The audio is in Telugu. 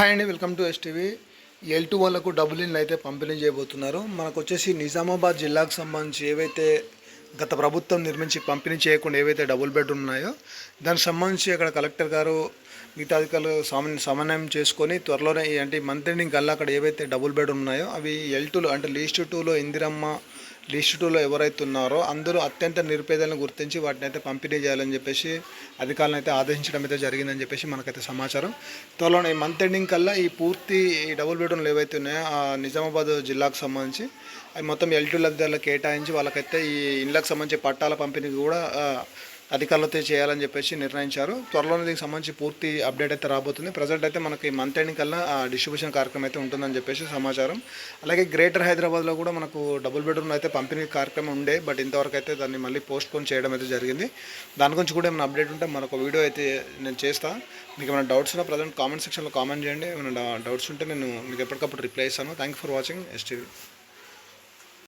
హాయ్ అండి welcome to STV L two వాళ్ళకు డబుల్ ఇన్లు అయితే పంపిణీ చేయబోతున్నారు. మనకు వచ్చేసి నిజామాబాద్ జిల్లాకు సంబంధించి ఏవైతే గత ప్రభుత్వం నిర్మించి పంపిణీ చేయకుండా ఏవైతే డబుల్ బెడ్రూమ్ ఉన్నాయో దానికి సంబంధించి అక్కడ కలెక్టర్ గారు మిగతా అధికారులు సమన్ సమన్వయం చేసుకొని త్వరలోనే అంటే మంత్ ఎండింగ్ కల్లా అక్కడ ఏవైతే డబుల్ బెడ్ ఉన్నాయో అవి ఎల్ టూలో అంటే లీస్ట్ టూలో ఇందిరమ్మ లిస్ట్ టూలో ఎవరైతే ఉన్నారో అందరూ అత్యంత నిరుపేదలను గుర్తించి వాటిని అయితే పంపిణీ చేయాలని చెప్పేసి అధికారులను అయితే ఆదేశించడం అయితే జరిగిందని చెప్పేసి మనకైతే సమాచారం. త్వరలోనే ఈ మంత్ ఎండింగ్ కల్లా ఈ పూర్తి ఈ డబుల్ బెడ్రూమ్లు ఏవైతే ఉన్నాయో ఆ నిజామాబాద్ జిల్లాకు సంబంధించి అవి మొత్తం ఎల్ టూ కేటాయించి వాళ్ళకైతే ఈ ఇళ్ళకు సంబంధించి పట్టాల పంపిణీ కూడా అధికారులతో చేయాలని చెప్పేసి నిర్ణయించారు. త్వరలోనే దీనికి సంబంధించి పూర్తి అప్డేట్ అయితే రాబోతుంది. ప్రజెంట్ అయితే మనకి మంత్ ఎండింగ్ కల్లా ఆ డిస్ట్రిబ్యూషన్ కార్యక్రమం అయితే ఉంటుందని చెప్పేసి సమాచారం. అలాగే గ్రేటర్ హైదరాబాద్లో కూడా మనకు డబుల్ బెడ్రూమ్ అయితే పంపిణీ కార్యక్రమం ఉండే బట్ ఇంతవరకు అయితే దాన్ని మళ్ళీ పోస్ట్ పోన్ చేయడం అయితే జరిగింది. దాని గురించి కూడా ఏమైనా అప్డేట్ ఉంటే మనకు వీడియో అయితే నేను చేస్తాను మీకు ఏమైనా డౌట్స్ ఉన్నా ప్రజెంట్ కామెంట్ సెక్షన్లో కామెంట్ చేయండి. ఏమైనా డౌట్స్ ఉంటే నేను మీకు ఎప్పటికప్పుడు రిప్లై ఇస్తాను. Thank for watching STV